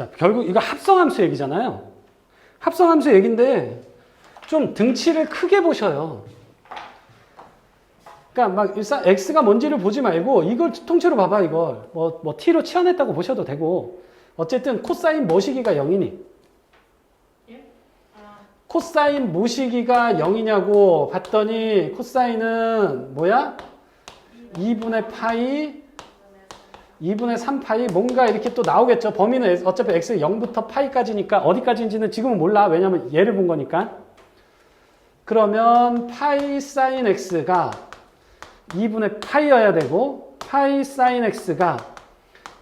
자, 결국 이거 합성함수 얘기잖아요. 합성함수 얘기인데 좀 등치를 크게 보셔요. 그러니까 막 일단 x가 뭔지를 보지 말고 이걸 통째로 봐봐 이걸 뭐, 뭐 t로 치환했다고 보셔도 되고 어쨌든 코사인 모시기가 0이니 코사인 모시기가 0이냐고 봤더니 코사인은 뭐야? 2분의 파이 2분의 3파이 뭔가 이렇게 또 나오겠죠. 범위는 어차피 x 0부터 파이까지니까 어디까지인지는 지금은 몰라. 왜냐면 얘를 본 거니까. 그러면 파이 사인 x가 2분의 파이여야 되고 파이 사인 x가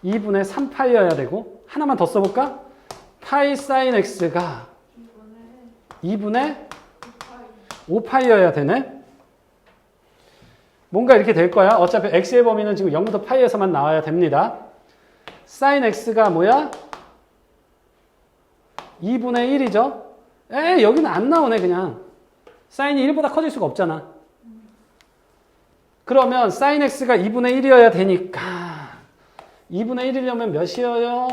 2분의 3파이여야 되고 하나만 더 써볼까? 파이 사인 x가 2분의 5파이여야 되네. 뭔가 이렇게 될 거야. 어차피 x의 범위는 지금 0부터 파이에서만 나와야 됩니다. sin x가 뭐야? 2분의 1이죠. 에 여기는 안 나오네 그냥. sin이 1보다 커질 수가 없잖아. 그러면 sin x가 2분의 1이어야 되니까 2분의 1이려면 몇이어요?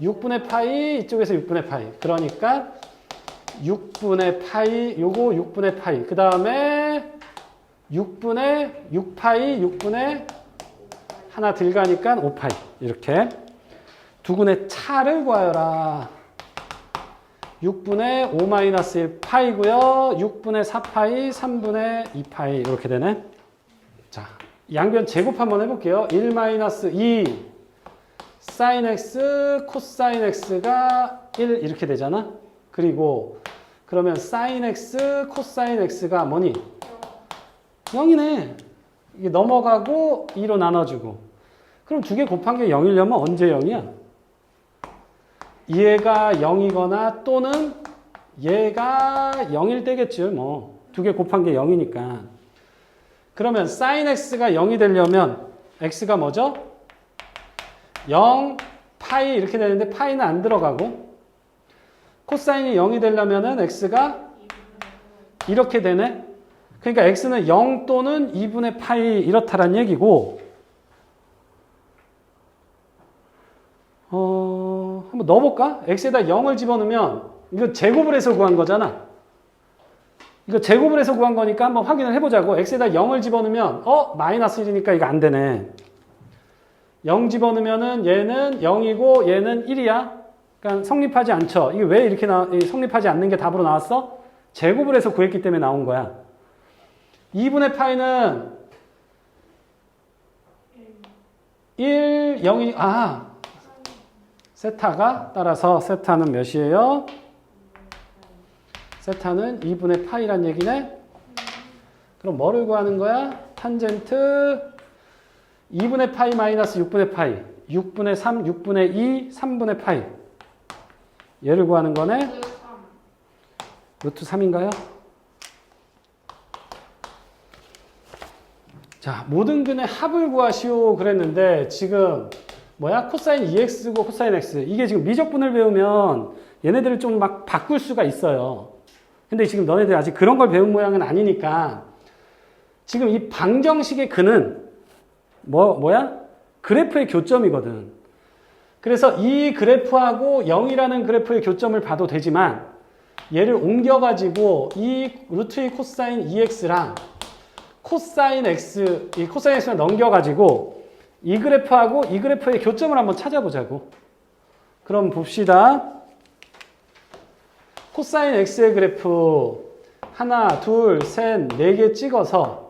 6분의 파이 이쪽에서 6분의 파이. 그러니까 6분의 파이 요거 6분의 파이. 그 다음에 6분의 6파이 6분의 하나 들어가니까 5파이. 이렇게 두근의 차를 구하여라. 6분의 5 마이너스 1 파이고요. 6분의 4파이 3분의 2파이. 이렇게 되네. 자 양변 제곱 한번 해볼게요. 1 마이너스 2 사인 x 코사인 x가 1 이렇게 되잖아. 그리고 그러면 사인 x 코사인 x가 뭐니 0이네. 이게 넘어가고 2로 나눠주고. 그럼 두 개 곱한 게 0이려면 언제 0이야? 얘가 0이거나 또는 얘가 0일 때겠죠. 뭐. 두 개 곱한 게 0이니까. 그러면 sin x가 0이 되려면 x가 뭐죠? 0, 파이 이렇게 되는데 파이는 안 들어가고 코사인이 0이 되려면은 x가 이렇게 되네. 그러니까 x는 0 또는 2분의 파이 이렇다란 얘기고 어, 한번 넣어볼까? x에다 0을 집어넣으면 이거 제곱을 해서 구한 거잖아. 이거 제곱을 해서 구한 거니까 한번 확인을 해보자고. x에다 0을 집어넣으면 어? 마이너스 1이니까 이거 안 되네. 0 집어넣으면은 얘는 0이고 얘는 1이야. 그러니까 성립하지 않죠. 이게 왜 이렇게 나, 성립하지 않는 게 답으로 나왔어? 제곱을 해서 구했기 때문에 나온 거야. 2분의 파이는 1, 0이, 아, 세타가 따라서 세타는 몇이에요? 세타는 2분의 파이란 얘기네? 그럼 뭐를 구하는 거야? 탄젠트 2분의 파이 마이너스 6분의 파이 6분의 3, 6분의 2, 3분의 파이 얘를 구하는 거네? 루트 3인가요? 자, 모든 근의 합을 구하시오 그랬는데 지금 뭐야? 코사인 EX고 코사인 X. 이게 지금 미적분을 배우면 얘네들을 좀 막 바꿀 수가 있어요. 근데 지금 너네들 아직 그런 걸 배운 모양은 아니니까 지금 이 방정식의 근은 뭐, 뭐야? 그래프의 교점이거든. 그래서 이 그래프하고 0이라는 그래프의 교점을 봐도 되지만 얘를 옮겨가지고 이 루트 2 코사인 EX랑 코사인 x, 이 코사인 x를 넘겨가지고 이 그래프하고 이 그래프의 교점을 한번 찾아보자고. 그럼 봅시다. 코사인 x의 그래프 하나, 둘, 셋, 네 개 찍어서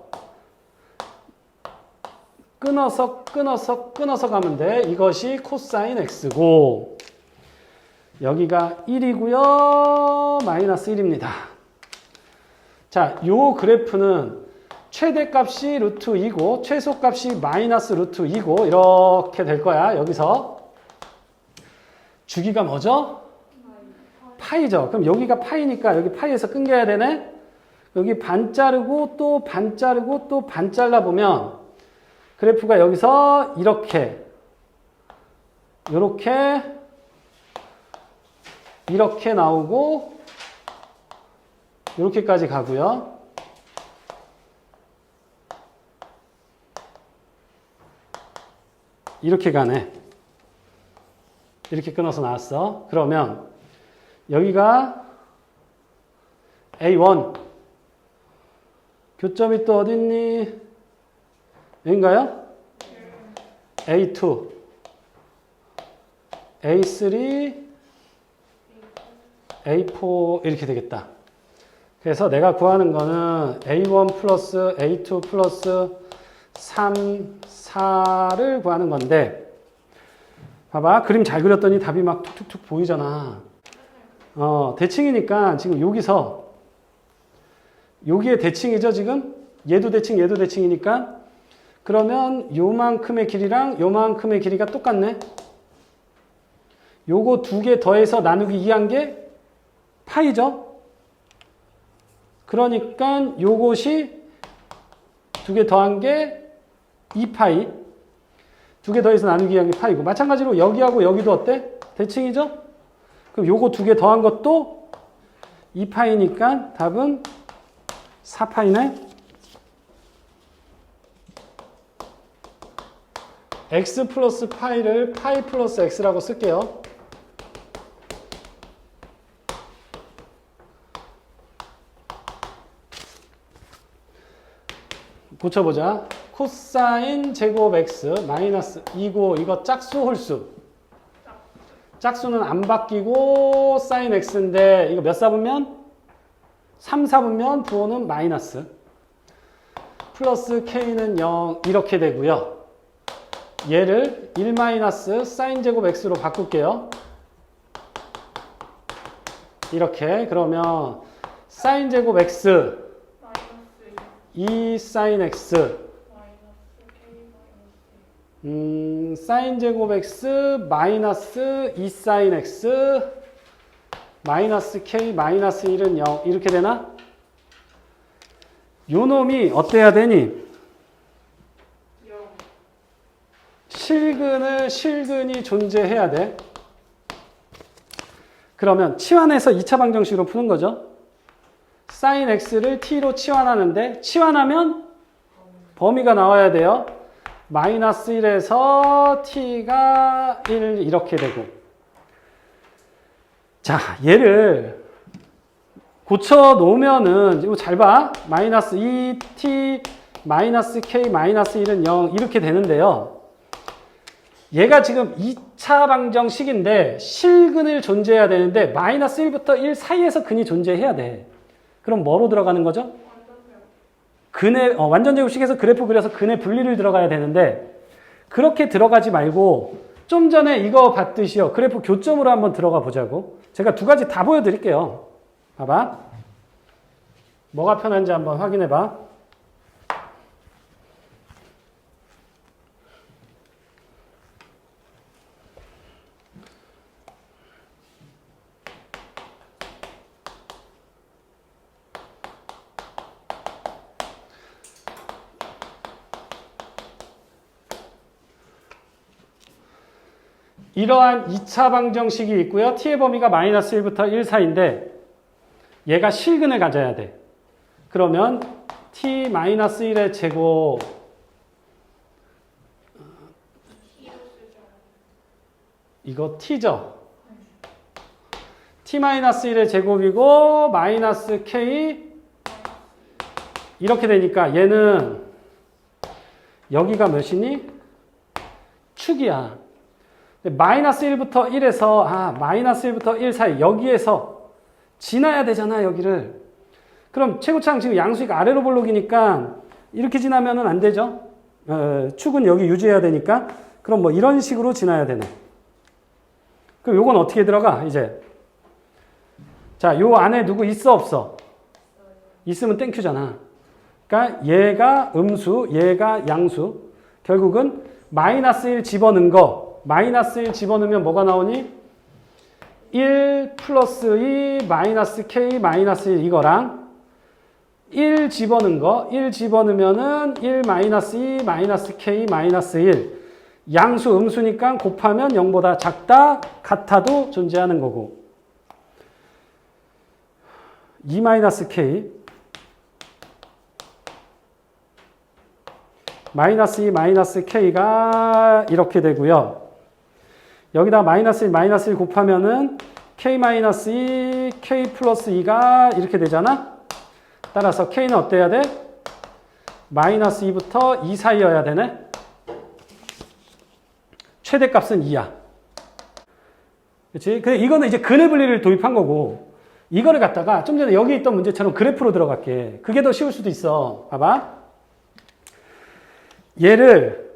끊어서 끊어서 끊어서 가면 돼. 이것이 코사인 x고 여기가 1이고요. 마이너스 1입니다. 자, 요 그래프는 최대값이 루트 2고 최소값이 마이너스 루트 2고 이렇게 될 거야. 여기서 주기가 뭐죠? 파이죠. 그럼 여기가 파이니까 여기 파이에서 끊겨야 되네. 여기 반 자르고 또 반 자르고 또 반 잘라 보면 그래프가 여기서 이렇게 이렇게 이렇게 나오고 이렇게까지 가고요. 이렇게 가네. 이렇게 끊어서 나왔어. 그러면 여기가 A1 교점이 또 어딨니? 여긴가요? A2 A3 A4 이렇게 되겠다. 그래서 내가 구하는 거는 A1 플러스 A2 플러스 3, 4를 구하는 건데 봐봐 그림 잘 그렸더니 답이 막 툭툭툭 보이잖아. 어, 대칭이니까 지금 여기서 여기에 대칭이죠 지금? 얘도 대칭 얘도 대칭이니까 그러면 요만큼의 길이랑 요만큼의 길이가 똑같네. 요거 두 개 더해서 나누기 2한 게 파이죠. 그러니까 요것이 두 개 더한 게 2파이. 두 개 더해서 나누기 2한 게 파이고. 마찬가지로 여기하고 여기도 어때? 대칭이죠? 그럼 요거 두 개 더한 것도 2파이니까 답은 4파이네. x 플러스 파이를 파이 플러스 x라고 쓸게요. 고쳐보자. 코사인 제곱 x 마이너스 2고 이거 짝수 홀수. 짝수는 안 바뀌고 사인 x인데 이거 몇 사분면? 3 사분면 부호는 마이너스. 플러스 k는 0 이렇게 되고요. 얘를 1 마이너스 사인 제곱 x로 바꿀게요. 이렇게 그러면 사인 제곱 x 2 사인 x 음, 사인 제곱 x 마이너스 2 사인 x 마이너스 k 마이너스 1은 0 이렇게 되나? 요 놈이 어때야 되니? 실근을 실근이 존재해야 돼. 그러면 치환해서 2차 방정식으로 푸는 거죠. 사인 x를 t로 치환하는데 치환하면 범위가 나와야 돼요. 마이너스 1에서 t가 1 이렇게 되고 자 얘를 고쳐 놓으면은 이거 잘 봐. 마이너스 2t 마이너스 k 마이너스 1은 0 이렇게 되는데요. 얘가 지금 2차 방정식인데 실근을 존재해야 되는데 마이너스 1부터 1 사이에서 근이 존재해야 돼. 그럼 뭐로 들어가는 거죠? 근의 어, 완전 제곱식에서 그래프 그려서 근의 분리를 들어가야 되는데 그렇게 들어가지 말고 좀 전에 이거 봤듯이요. 그래프 교점으로 한번 들어가 보자고. 제가 두 가지 다 보여드릴게요. 봐봐. 뭐가 편한지 한번 확인해 봐. 이러한 2차 방정식이 있고요. t의 범위가 마이너스 1부터 1 사이인데 얘가 실근을 가져야 돼. 그러면 t 마이너스 1의 제곱 이거 t죠. t 마이너스 1의 제곱이고 마이너스 k 이렇게 되니까 얘는 여기가 몇이니? 축이야. 마이너스 1부터 1에서 아 마이너스 1부터 1 사이 여기에서 지나야 되잖아 여기를. 그럼 최고창 지금 양수익 아래로 볼록이니까 이렇게 지나면은 안 되죠? 어, 축은 여기 유지해야 되니까. 그럼 뭐 이런 식으로 지나야 되네. 그럼 요건 어떻게 들어가 이제? 자 요 안에 누구 있어 없어? 있으면 땡큐잖아. 그러니까 얘가 음수 얘가 양수. 결국은 마이너스 1 집어넣은 거 마이너스 1 집어넣으면 뭐가 나오니? 1 플러스 2 마이너스 k 마이너스 1 이거랑 1 집어넣은 거, 1 집어넣으면은 1 마이너스 2 마이너스 k 마이너스 1 양수 음수니까 곱하면 0보다 작다 같아도 존재하는 거고 2 마이너스 k 마이너스 2 마이너스 k가 이렇게 되고요. 여기다 마이너스 1, 마이너스 1 곱하면은 k 마이너스 2, k 플러스 2가 이렇게 되잖아? 따라서 k는 어때야 돼? 마이너스 2부터 2 사이여야 되네? 최대값은 2야. 그치? 근데 이거는 이제 근의 분리를 도입한 거고, 이거를 갖다가 좀 전에 여기 있던 문제처럼 그래프로 들어갈게. 그게 더 쉬울 수도 있어. 봐봐. 얘를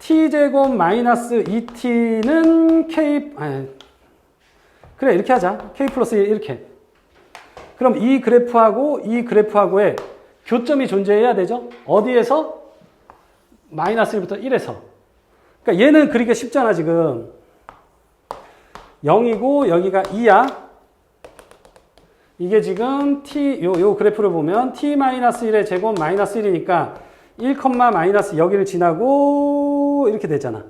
t제곱 마이너스 2t는 k, 아니, 그래, 이렇게 하자. k 플러스 1 이렇게. 그럼 이 그래프하고 이 그래프하고의 교점이 존재해야 되죠? 어디에서? 마이너스 1부터 1에서. 그러니까 얘는 그리기가 쉽잖아, 지금. 0이고 여기가 2야. 이게 지금 t 요, 요 그래프를 보면 t 마이너스 1의 제곱 마이너스 1이니까 1, 마이너스 여기를 지나고 이렇게 되잖아.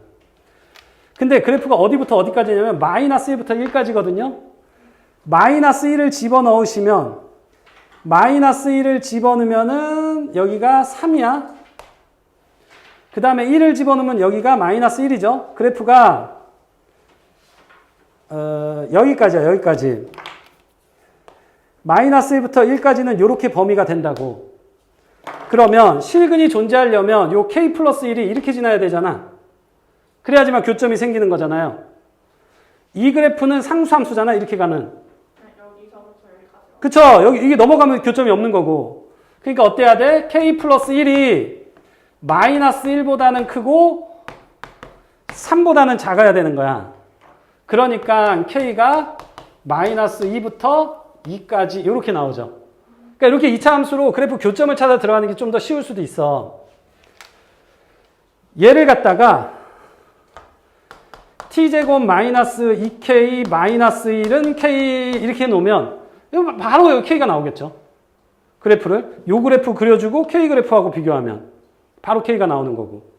근데 그래프가 어디부터 어디까지냐면 마이너스 1부터 1까지거든요. 마이너스 1을 집어넣으시면 마이너스 1을 집어넣으면은 여기가 3이야. 그 다음에 1을 집어넣으면 여기가 마이너스 1이죠. 그래프가 어, 여기까지야, 여기까지. 마이너스 1부터 1까지는 이렇게 범위가 된다고. 그러면 실근이 존재하려면 요 k 플러스 1이 이렇게 지나야 되잖아. 그래야지만 교점이 생기는 거잖아요. 이 그래프는 상수함수잖아, 이렇게 가는. 그쵸? 여기, 이게 넘어가면 교점이 없는 거고. 그러니까 어때야 돼? k 플러스 1이 마이너스 1보다는 크고 3보다는 작아야 되는 거야. 그러니까 k가 마이너스 2부터 2까지 이렇게 나오죠. 그러니까 이렇게 2차 함수로 그래프 교점을 찾아 들어가는 게 좀 더 쉬울 수도 있어. 얘를 갖다가 t제곱 마이너스 2k 마이너스 1은 k 이렇게 놓으면 이거 바로 여기 k가 나오겠죠. 그래프를 요 그래프 그려주고 k 그래프하고 비교하면 바로 k가 나오는 거고.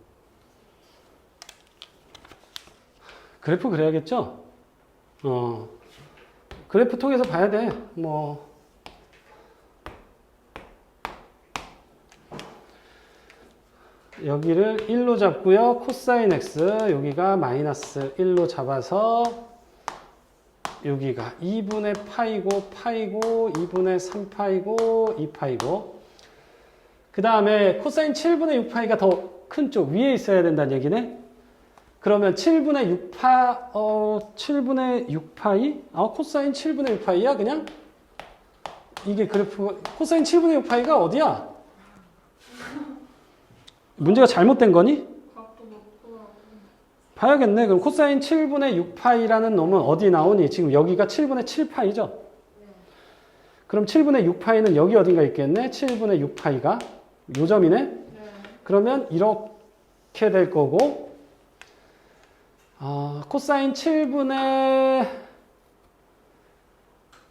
그래프 그려야겠죠? 어. 그래프 통해서 봐야 돼. 뭐. 여기를 1로 잡고요. 코사인 x 여기가 마이너스 1로 잡아서 여기가 2분의 파이고 파이고 2분의 3파이고 2파이고 그 다음에 코사인 7분의 6파이가 더 큰 쪽 위에 있어야 된다는 얘기네. 그러면 7분의 6파, 어, 7분의 6파이? 아, 코사인 7분의 6파이야, 그냥? 이게 그래프, 코사인 7분의 6파이가 어디야? 문제가 잘못된 거니? 봐야겠네. 그럼 코사인 7분의 6파이라는 놈은 어디 나오니? 지금 여기가 7분의 7파이죠? 그럼 7분의 6파이는 여기 어딘가 있겠네? 7분의 6파이가? 요 점이네? 네. 그러면 이렇게 될 거고, 아, 코사인 7분의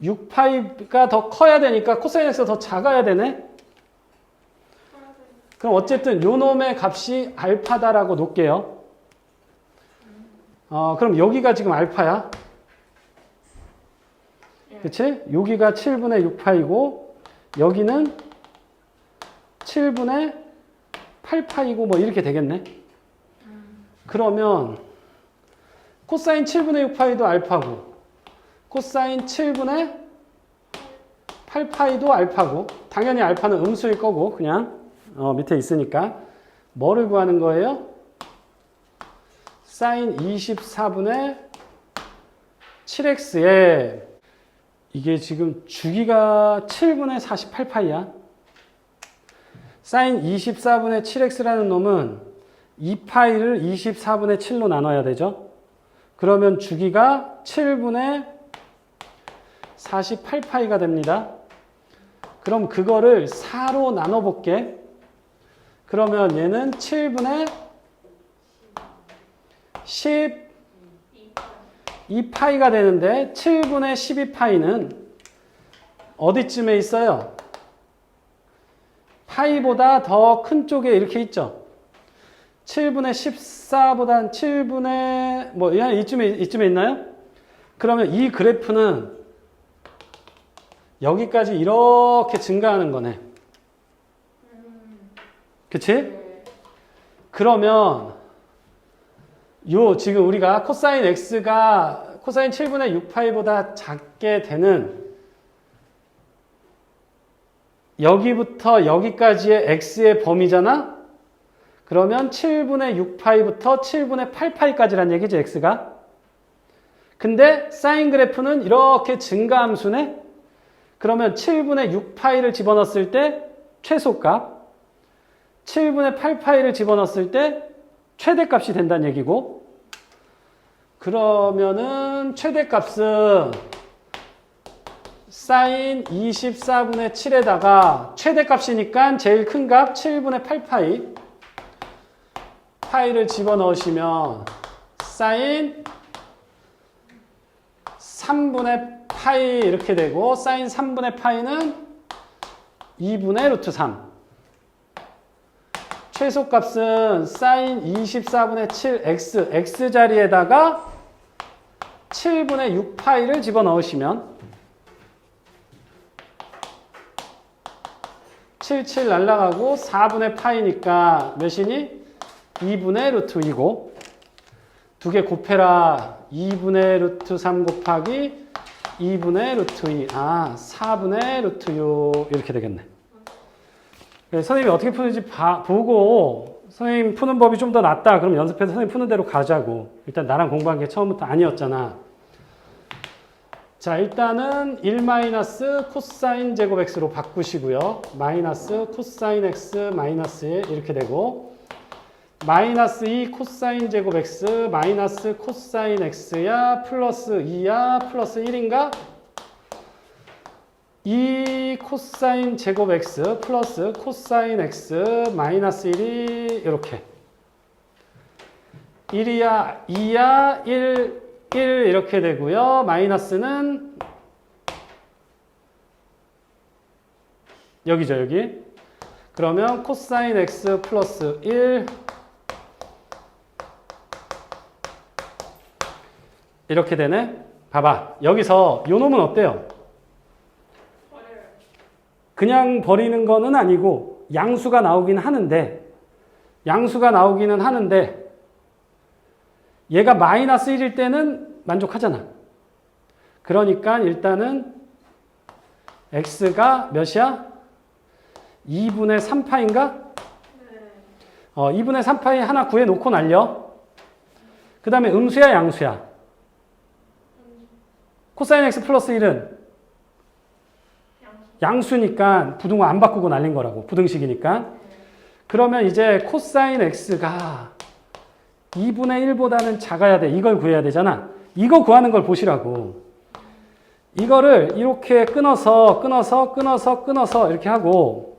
6파이가 더 커야 되니까 코사인 x가 더 작아야 되네? 그럼 어쨌든 요 놈의 값이 알파다라고 놓을게요. 어, 그럼 여기가 지금 알파야. 그치? 여기가 7분의 6파이고, 여기는 7분의 8파이고, 뭐 이렇게 되겠네. 그러면, 코사인 7분의 6파이도 알파고, 코사인 7분의 8파이도 알파고, 당연히 알파는 음수일 거고, 그냥, 어, 밑에 있으니까. 뭐를 구하는 거예요? 사인 24분의 7x에 이게 지금 주기가 7분의 48파이야. 사인 24분의 7x라는 놈은 2파이를 24분의 7로 나눠야 되죠. 그러면 주기가 7분의 48파이가 됩니다. 그럼 그거를 4로 나눠볼게. 그러면 얘는 7분의 10 2파이가 되는데 7분의 12파이는 어디쯤에 있어요? 파이보다 더 큰 쪽에 이렇게 있죠. 7분의 14보단 7분의 뭐 야, 이쯤에 이쯤에 있나요? 그러면 이 그래프는 여기까지 이렇게 증가하는 거네. 그치? 네. 그러면 요 지금 우리가 코사인 x가 코사인 7분의 6파이보다 작게 되는 여기부터 여기까지의 x의 범위잖아? 그러면 7분의 6파이부터 7분의 8파이까지란 얘기지, x가. 근데 사인 그래프는 이렇게 증가함수네? 그러면 7분의 6파이를 집어넣었을 때 최소값, 7분의 8파이를 집어넣었을 때 최대값이 된다는 얘기고, 그러면은 최대값은 사인 24분의 7에다가 최대값이니까 제일 큰 값 7분의 8파이 파이를 집어넣으시면 사인 3분의 파이 이렇게 되고 사인 3분의 파이는 2분의 루트 3 최소값은 사인 24분의 7x x 자리에다가 7분의 6파이를 집어넣으시면 77 날라가고 4분의 파이니까 몇이니? 2분의 루트 2고 두 개 곱해라 2분의 루트 3 곱하기 2분의 루트 2. 아, 4분의 루트 6 이렇게 되겠네. 네, 선생님이 어떻게 푸는지 봐- 보고 선생님 푸는 법이 좀 더 낫다. 그럼 연습해서 선생님 푸는 대로 가자고. 일단 나랑 공부한 게 처음부터 아니었잖아. 자, 일단은 1 마이너스 코사인 제곱 x로 바꾸시고요. 마이너스 코사인 x 마이너스 1 이렇게 되고 마이너스 2 코사인 제곱 x 마이너스 코사인 x야 플러스 2야 플러스 1인가? 2 코사인 제곱 x 플러스 코사인 x 마이너스 1이 이렇게 1이야 2야 1 1 이렇게 되고요. 마이너스는 여기죠, 여기. 그러면 코사인 x 플러스 1 이렇게 되네. 봐봐. 여기서 요 놈은 어때요? 그냥 버리는 거는 아니고 양수가 나오긴 하는데 양수가 나오기는 하는데 얘가 마이너스 1일 때는 만족하잖아. 그러니까 일단은 x가 몇이야? 2분의 3파인가? 네. 어, 2분의 3파이 하나 구해 놓고 날려. 그 다음에 음수야, 양수야? 코사인 x 플러스 1은 양수. 양수니까 부등호 안 바꾸고 날린 거라고. 부등식이니까. 그러면 이제 코사인 x가 2분의 1보다는 작아야 돼. 이걸 구해야 되잖아. 이거 구하는 걸 보시라고. 이거를 이렇게 끊어서 끊어서 끊어서 끊어서 이렇게 하고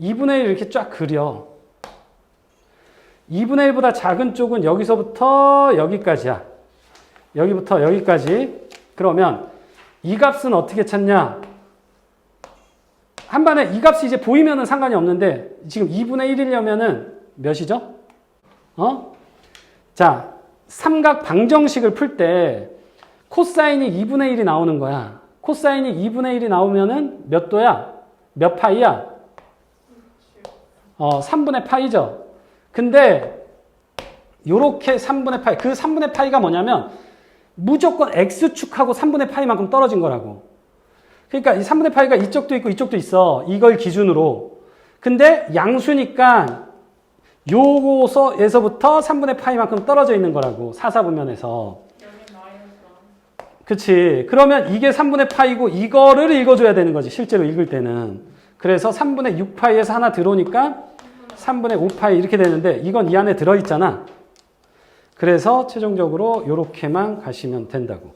2분의 1 이렇게 쫙 그려. 2분의 1보다 작은 쪽은 여기서부터 여기까지야. 여기부터 여기까지. 그러면 이 값은 어떻게 찾냐? 한 번에 이 값이 이제 보이면은 상관이 없는데 지금 2분의 1이려면은 몇이죠? 어? 자, 삼각 방정식을 풀 때 코사인이 2분의 1이 나오는 거야. 코사인이 2분의 1이 나오면은 몇 도야? 몇 파이야? 어, 3분의 파이죠. 근데 요렇게 3분의 파이, 그 3분의 파이가 뭐냐면 무조건 x축하고 3분의 파이만큼 떨어진 거라고. 그러니까 이 3분의 파이가 이쪽도 있고 이쪽도 있어. 이걸 기준으로. 근데 양수니까 요거서에서부터 3분의 파이만큼 떨어져 있는 거라고. 사사분면에서. 그치. 그러면 이게 3분의 파이고 이거를 읽어줘야 되는 거지. 실제로 읽을 때는. 그래서 3분의 6파이에서 하나 들어오니까 3분의 5파이 이렇게 되는데 이건 이 안에 들어있잖아. 그래서 최종적으로 이렇게만 가시면 된다고.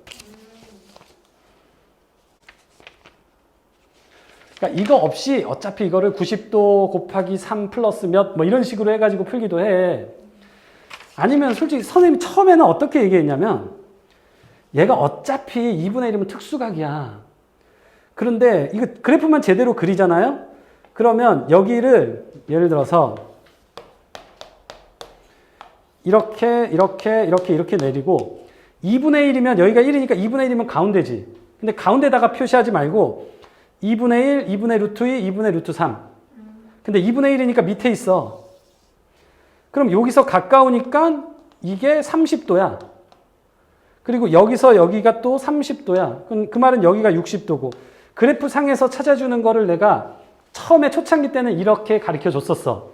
그러니까 이거 없이 어차피 이거를 90도 곱하기 3 플러스 몇 뭐 이런 식으로 해가지고 풀기도 해. 아니면 솔직히 선생님이 처음에는 어떻게 얘기했냐면 얘가 어차피 2분의 1이면 특수각이야. 그런데 이거 그래프만 제대로 그리잖아요? 그러면 여기를 예를 들어서 이렇게 이렇게 이렇게 이렇게 내리고 2분의 1이면 여기가 1이니까 2분의 1이면 가운데지. 근데 가운데다가 표시하지 말고 2분의 1, 2분의 루트 2, 2분의 루트 3. 근데 2분의 1이니까 밑에 있어. 그럼 여기서 가까우니까 이게 30도야. 그리고 여기서 여기가 또 30도야. 그, 그 말은 여기가 60도고. 그래프 상에서 찾아주는 거를 내가 처음에 초창기 때는 이렇게 가르쳐 줬었어.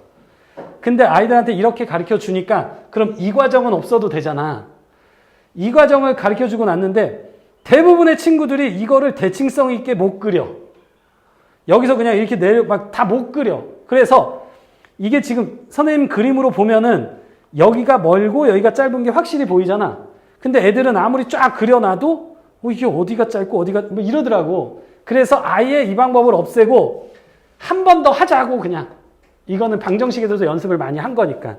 근데 아이들한테 이렇게 가르쳐 주니까 그럼 이 과정은 없어도 되잖아. 이 과정을 가르쳐 주고 났는데 대부분의 친구들이 이거를 대칭성 있게 못 그려. 여기서 그냥 이렇게 내려, 막 다 못 그려. 그래서 이게 지금 선생님 그림으로 보면은 여기가 멀고 여기가 짧은 게 확실히 보이잖아. 근데 애들은 아무리 쫙 그려놔도 어, 이게 어디가 짧고 어디가 뭐 이러더라고. 그래서 아예 이 방법을 없애고 한 번 더 하자고 그냥. 이거는 방정식에서도 연습을 많이 한 거니까.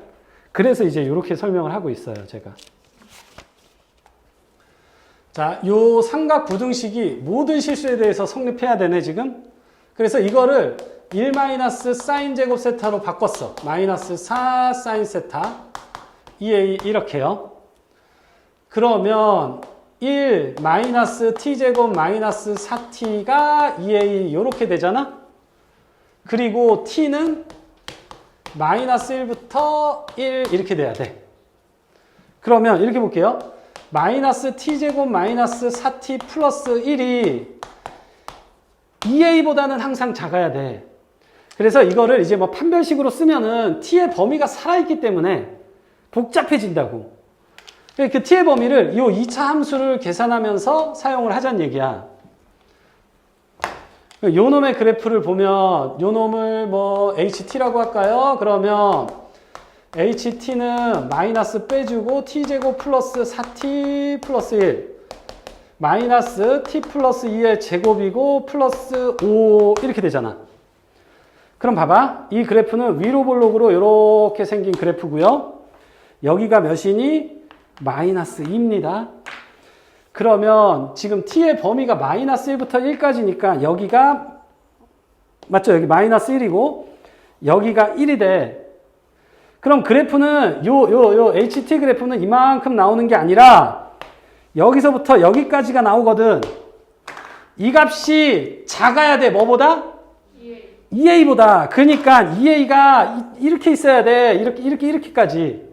그래서 이제 이렇게 설명을 하고 있어요, 제가. 자, 요 삼각 부등식이 모든 실수에 대해서 성립해야 되네, 지금. 그래서 이거를 1 마이너스 사인 제곱 세타로 바꿨어. 마이너스 4 사인 세타. 2a 이렇게요. 그러면 1 마이너스 t 제곱 마이너스 4t가 2a 이렇게 되잖아. 그리고 t는 마이너스 1부터 1 이렇게 돼야 돼. 그러면 이렇게 볼게요. 마이너스 t제곱 마이너스 4t 플러스 1이 2a보다는 항상 작아야 돼. 그래서 이거를 이제 뭐 판별식으로 쓰면은 t의 범위가 살아있기 때문에 복잡해진다고. 그 t의 범위를 이 2차 함수를 계산하면서 사용을 하자는 얘기야. 요 놈의 그래프를 보면 요 놈을 뭐 ht라고 할까요? 그러면 ht는 마이너스 빼주고 t제곱 플러스 4t 플러스 1 마이너스 t 플러스 2의 제곱이고 플러스 5 이렇게 되잖아. 그럼 봐봐. 이 그래프는 위로 볼록으로 이렇게 생긴 그래프고요. 여기가 몇이니? 마이너스 2입니다. 그러면 지금 t의 범위가 마이너스 1부터 1까지니까 여기가 맞죠? 여기 마이너스 1이고 여기가 1이 돼. 그럼 그래프는 요 요 요 HT 그래프는 이만큼 나오는 게 아니라 여기서부터 여기까지가 나오거든. 이 값이 작아야 돼. 뭐보다? EA. 2a보다. 그러니까 2a가 이렇게 있어야 돼. 이렇게 이렇게 이렇게까지.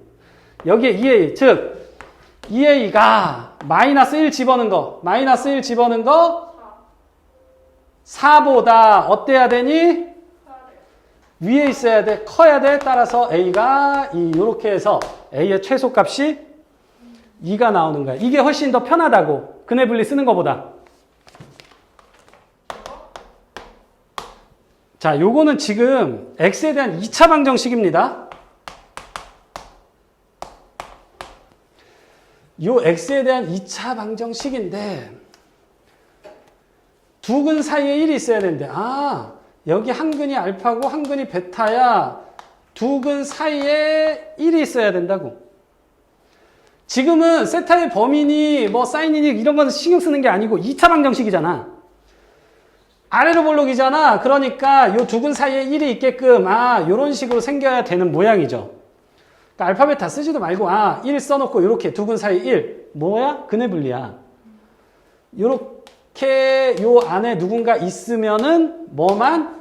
여기에 2a 즉 2a가 마이너스 1 집어넣은 거. 마이너스 1 집어넣은 거 4보다 어때야 되니? 위에 있어야 돼. 커야 돼. 따라서 a가 이 요렇게 해서 a의 최소값이 2가 나오는 거야. 이게 훨씬 더 편하다고. 근해 분리 쓰는 것보다. 자, 요거는 지금 x에 대한 2차 방정식입니다. 요 x에 대한 2차 방정식인데 두 근 사이에 1이 있어야 되는데 아, 여기 한 근이 알파고 한 근이 베타야. 두 근 사이에 1이 있어야 된다고. 지금은 세타의 범위니 뭐 사인이니 이런 건 신경 쓰는 게 아니고 2차 방정식이잖아. 아래로 볼록이잖아. 그러니까 요 두 근 사이에 1이 있게끔 아 요런 식으로 생겨야 되는 모양이죠. 그러니까 알파벳 다 쓰지도 말고 아 1 써놓고 요렇게 두 근 사이 1 뭐야? 근해 분리야. 요렇게 요 안에 누군가 있으면은 뭐만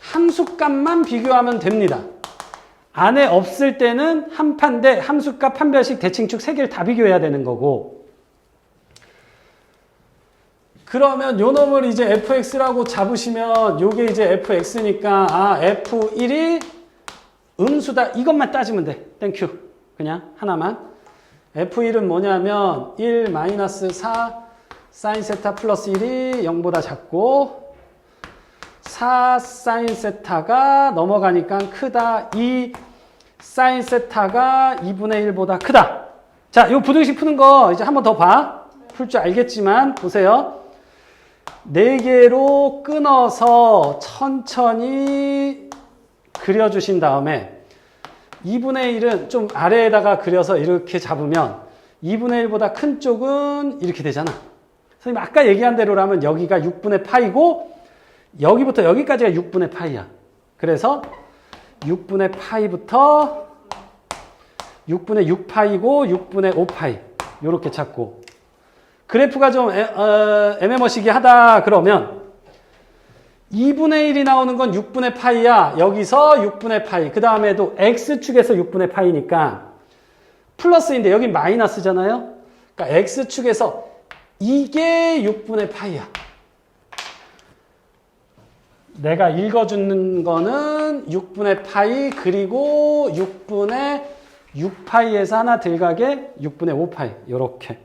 함수값만 비교하면 됩니다. 안에 없을 때는 한 판 대 함수값 판별식 대칭축 세 개를 다 비교해야 되는 거고. 그러면 요 놈을 이제 fx라고 잡으시면 요게 이제 fx니까 아 f1이 음수다. 이것만 따지면 돼. 땡큐 그냥 하나만. F1은 뭐냐면 1 마이너스 4 사인 세타 플러스 1이 0보다 작고 4 사인 세타가 넘어가니까 크다. 2 사인 세타가 2분의 1보다 크다. 자, 이 부등식 푸는 거 이제 한 번 더 봐. 풀 줄 알겠지만 보세요. 네 개로 끊어서 천천히 그려주신 다음에 2분의 1은 좀 아래에다가 그려서 이렇게 잡으면 2분의 1보다 큰 쪽은 이렇게 되잖아. 선생님 아까 얘기한 대로라면 여기가 6분의 파이고 여기부터 여기까지가 6분의 파이야. 그래서 6분의 파이부터 6분의 6파이고 6분의 5파이 이렇게 찾고 그래프가 좀 애, 어, 애매모시기 하다 그러면 2분의 1이 나오는 건 6분의 파이야. 여기서 6분의 파이. 그 다음에도 x축에서 6분의 파이니까 플러스인데 여기 마이너스잖아요. 그러니까 x축에서 이게 6분의 파이야. 내가 읽어주는 거는 6분의 파이 그리고 6분의 6파이에서 하나 들어가게 6분의 5파이. 이렇게